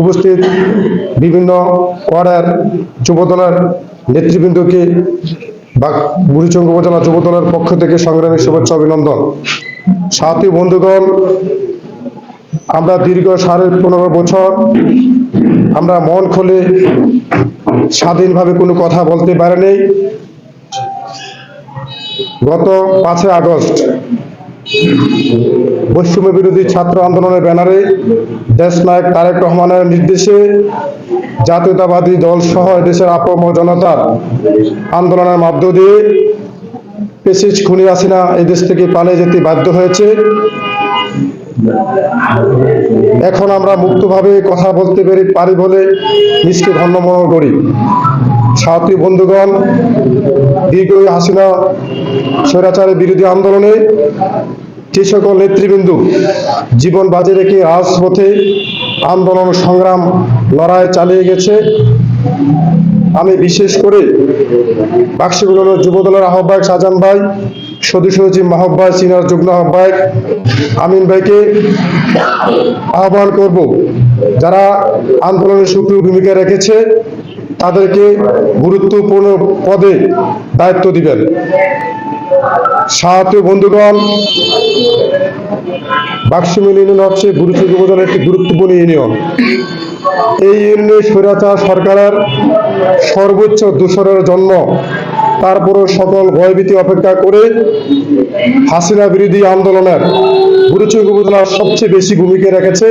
উপস্থিত বিভিন্ন ওয়ার্ডের যুবদলের নেতৃবৃন্দকে বা বুড়িচঙ্গ উপজেলা যুবদলের পক্ষ থেকে সংগ্রামী শুভেচ্ছা অভিনন্দন। সাথী বন্ধুগণ, আমরা দীর্ঘ সাড়ে পনেরো বছর আমরা মন খুলে স্বাধীনভাবে কোনো কথা বলতে পারিনি। গত পাঁচই আগস্ট বৈষম্য বিরোধী ছাত্র আন্দোলনের ব্যানারে দেশনায়ক তারেক রহমানের নির্দেশে জাতীয়তাবাদী দল সহ দেশের আপম জনতার আন্দোলনের মধ্য দিয়ে পেশিস খুনি আসিনা এই দেশ থেকে পালিয়ে যেতে বাধ্য হয়েছে। এখন আমরা মুক্তভাবে কথা বলতে পেরে পারি বলে নিজকে ধন্য মনে করি। সাথী বন্ধুগণ দীর্ঘ হাসিনা স্বৈরাচারের বিরোধী আন্দোলনে যে সকল নেতৃবৃন্দ জীবন বাজে রেখে রাজপথে আন্দোলন, সংগ্রাম, লড়াই চালিয়ে গেছে, আমি বিশেষ করে বাক্সগুলোর যুবদলের আহ্বায়ক শাহজাহান ভাই, সদস্য সচিব মাহব ভাই, সিনিয়র যুগ্ম আহ্বায়ক আমিন ভাইকে আহ্বান করব, যারা আন্দোলনে সক্রিয় ভূমিকা রেখেছে। তাদেরকে গুরুত্বপূর্ণ পদে দায়িত্ব দিবেন। সাহায্য বন্ধুগণ, বাক্সিমিল ইউনিয়ন হচ্ছে গুরুত্ব উপজেলার একটি গুরুত্বপূর্ণ ইউনিয়ন। এই ইউনিয়নে স্বৈরাচার সরকারের সর্বোচ্চ দূষণের জন্য তারপরও সকল ভয়ভীতি অপেক্ষা করে হাসিনা বিরোধী আন্দোলনের গুরুচুক উপজেলার সবচেয়ে বেশি ভূমিকা রেখেছে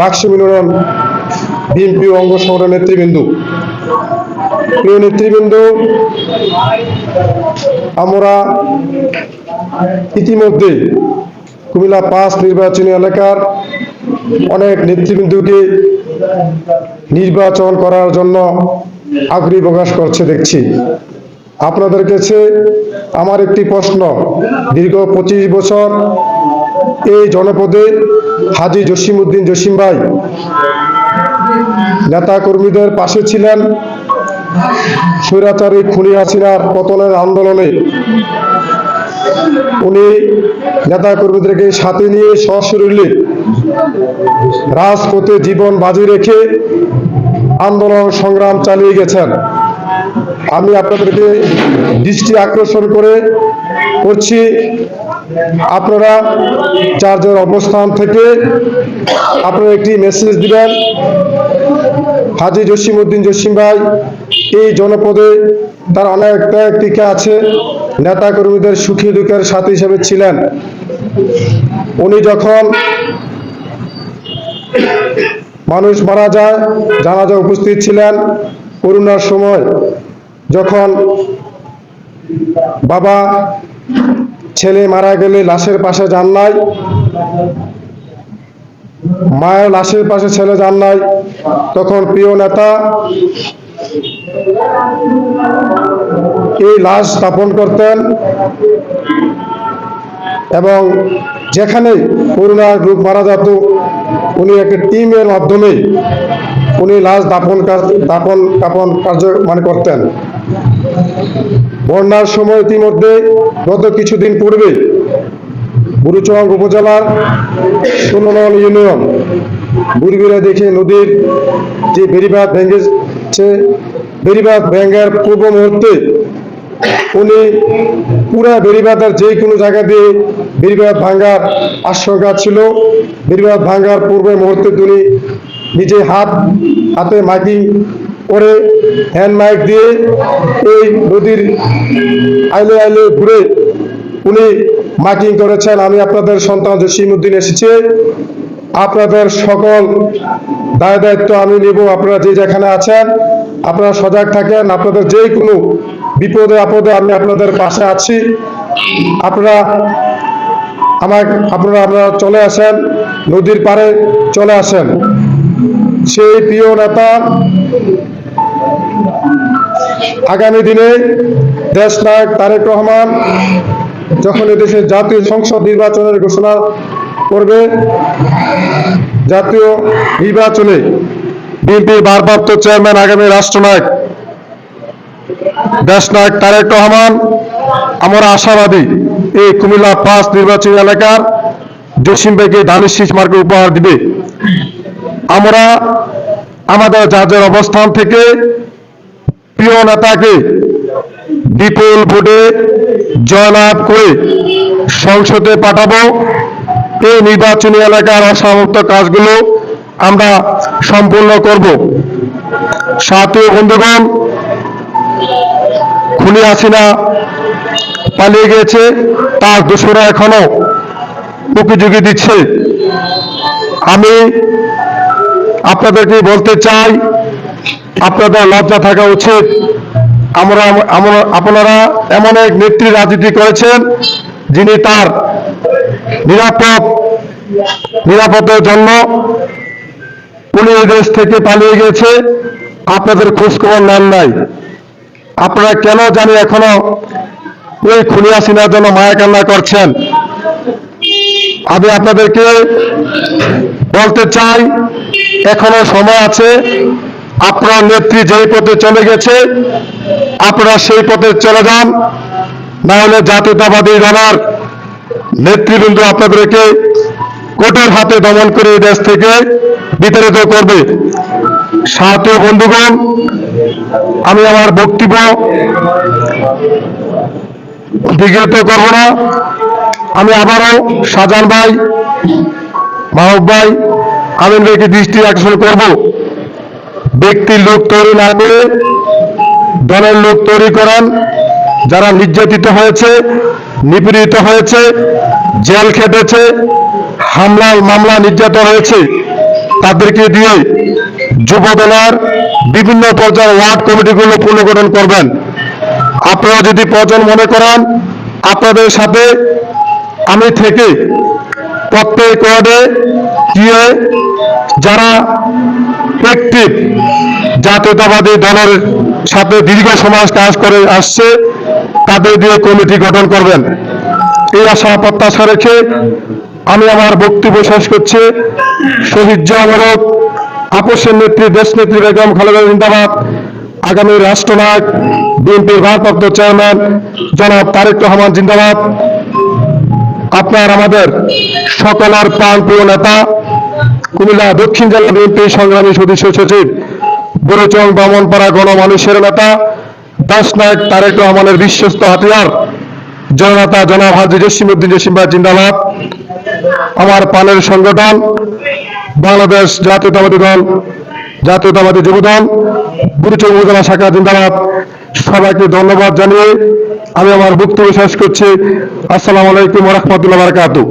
বাক্সিম ইউনিয়ন বিএনপি অঙ্গ সংগঠনের নেতৃবৃন্দ। প্রিয় নেতৃবৃন্দ, আমরা ইতিমধ্যে কুমিল্লা পাঁচ নির্বাচনী এলাকার অনেক নেতৃবৃন্দকে নির্বাচন করার জন্য আগ্রহী প্রকাশ করছে, দেখছি। আপনাদের কাছে আমার একটি প্রশ্ন, দীর্ঘ পঁচিশ বছর এই জনপদে হাজি জসিমউদ্দিন জসিম ভাই নেতা কর্মীদের পাশে ছিলেন স্বৈরাচারী খুনি হাসিনার পতনের আন্দোলনে উনি নেতা কর্মীদেরকে সাথে নিয়ে সশরীরে রাজপথে জীবন বাজি রেখে আন্দোলন সংগ্রাম চালিয়ে গেছেন। আমি আপনাদেরকে দৃষ্টি আকর্ষণ করে করছি আপনারা যার অবস্থান থেকে আপনারা একটি মেসেজ দিবেন। হাজি জসিমউদ্দিন জসিম ভাই এই জনপদে তার অনেক ত্যাগ টিকা আছে নেতা কর্মীদের সুখী দুঃখের সাথী হিসেবে ছিলেন। উনি যখন মানুষ মারা যায়, জানাজা উপস্থিত ছিলেন করোনার সময়, যখন বাবা, ছেলে মারা গেলে লাশের পাশে যান নাই, মায়ের লাশের পাশে ছেলে যান নাই, তখন প্রিয় নেতা এই লাশ স্থাপন করতেন এবং যেখানে করোনার রোগ মারা যেত, উনি একটা টিমের মাধ্যমে উনি লাশ দাপন দাপন কাপন কার্য মানে করতেন। বন্যার সময় ইতিমধ্যে গত কিছুদিন পূর্বে বুড়িচং উপজেলার নং ইউনিয়ন বুড়িবিরা দেখে নদীর যে বেড়িবাঁধ ভেঙেছে বেড়িবাঁধ ভেঙার পূর্ব মুহূর্তে উনি পুরা বেড়িবাঁধের যে কোনো জায়গা দিয়ে বেড়িবাঁধ ভাঙ্গার আশঙ্কা ছিল। বেড়িবাঁধ ভাঙ্গার পূর্ব মুহূর্তে তিনি নিজে হাত, হাতে মাইকিং করে হ্যান্ড মাইক দিয়ে এই নদীর আইলে আইলে ঘুরে উনি মাইকিং করেছেন, আমি আপনাদের সন্তান জসিমউদ্দিন এসেছে। আপনাদের সকল দায় দায়িত্ব আমি নেব। আপনারা যে যেখানে আছেন আপনারা সজাগ থাকেন, আপনাদের যে কোনো বিপদে আপদে আমি আপনাদের পাশে আছি। আপনারা আমার, আপনারা আপনারা চলে আসেন, নদীর পারে চলে আসেন। সেই প্রিয় নেতা আগামী দিনে দেশ নায়ক তারেক রহমান যখন এদেশের জাতীয় সংসদ নির্বাচনের ঘোষণা করবে, জাতীয় নির্বাচনে বিএনপির ভারপ্রাপ্ত চেয়ারম্যান, আগামী রাষ্ট্রনায়ক দেশনায়ক তারেক রহমান, আমরা আশাবাদী এই কুমিল্লা পাঁচ নির্বাচনী এলাকার জসিম ভাইকে ধানের শীষ মার্কে উপহার দিবে। আমরা আমাদের যার অবস্থান থেকে প্রিয় নেতাকে বিপুল ভোটে জয়লাভ করে সংসদে পাঠাবো। এই নির্বাচনী এলাকার অসমাপ্ত কাজগুলো আমরা সম্পূর্ণ করব। সাথে বন্ধুগণ, খুনি হাসিনা পালিয়ে গিয়েছে, তার দোষরা এখনও উকিঝুঁকি দিচ্ছে। আমি আপনাদেরকে বলতে চাই, আপনাদের লজ্জা থাকা উচিত। আমরা, আমরা- আপনারা এমন এক নেত্রী রাজনীতি করেছেন, যিনি তার নিরাপদ, নিরাপদের জন্য পুলিশ দেশ থেকে পালিয়ে গেছে। আপনাদের খোঁজখবর নেন নাই। আপনারা কেন জানি এখনও ওই খুনি হাসিনার জন্য মায়া কান্না করছেন। আমি আপনাদেরকে বলতে চাই, এখনও সময় আছে। আপনার নেত্রী যেই পথে চলে গেছে, আপনারা সেই পথে চলে যান। না হলে জাতীয়তাবাদী দলের নেতৃবৃন্দ আপনাদেরকে কোর্টের হাতে দমন করে এই দেশ থেকে বিতাড়িত করবে। সাথে বন্ধুগণ, আমি আমার বক্তব্য বিঘ্নিত করব না। আমি আবারও শাহজাহান ভাই, মাহবুব ভাই, আমিন ভাইকে দৃষ্টি আকর্ষণ করব। ব্যক্তির লোক তৈরি না করে, দলের লোক তৈরি করেন, যারা নির্যাতিত হয়েছে, নিপীড়িত হয়েছে, জেল খেটেছে হামলা মামলা নির্যাতন হয়েছে, তাদেরকে দিয়ে যুবদলের বিভিন্ন পর্যায়ে ওয়ার্ড কমিটিগুলো পুনর্গঠন করবেন। আপনারা যদি প্রয়োজন মনে করেন, আপনাদের সাথে আমি থেকে প্রত্যেক ওয়ার্ডে গিয়ে যারা অ্যাক্টিভ জাতীয়তাবাদী দলের সাথে দীর্ঘ সমাজ কাজ করে আসছে, তাদের দিয়ে কমিটি গঠন করবেন। এই আশা প্রত্যাশা রেখে আমি আমার বক্তব্য শেষ করছি। শহীদ জয়মরক আপসের নেত্রী, দেশ নেত্রী বেগম খালেদা জিন্দাবাদ, আগামী রাষ্ট্রনায়ক, বিএনপির ভারপ্রাপ্ত চেয়ারম্যান জনাব তারেক রহমান জিন্দাবাদ। আপনার আমাদের সকলের প্রাণপ্রিয় নেতা, কুমিল্লা দক্ষিণ জেলা বিএনপি সংগ্রামী সদস্য সচিব, বুড়োচং বামনপাড়া গণমানুষের নেতা, দাস নায়ক তারেক রহমানের বিশ্বস্ত হাতিয়ার, জননেতা জনাব হাজি জসিমুদ্দিন জসিম জিন্দাবাদ। আমার সংগঠন, বাংলাদেশ জাতীয়তাবাদী দল, জাতীয়তাবাদী যুব দল বুড়িচৌ উপজেলা শাখা জিন্দাবাদ। সবাইকে ধন্যবাদ জানিয়ে আমি আমার বক্তব্য শেষ করছি। আসসালামু আলাইকুম রহমতুল্লাহ বারকাতু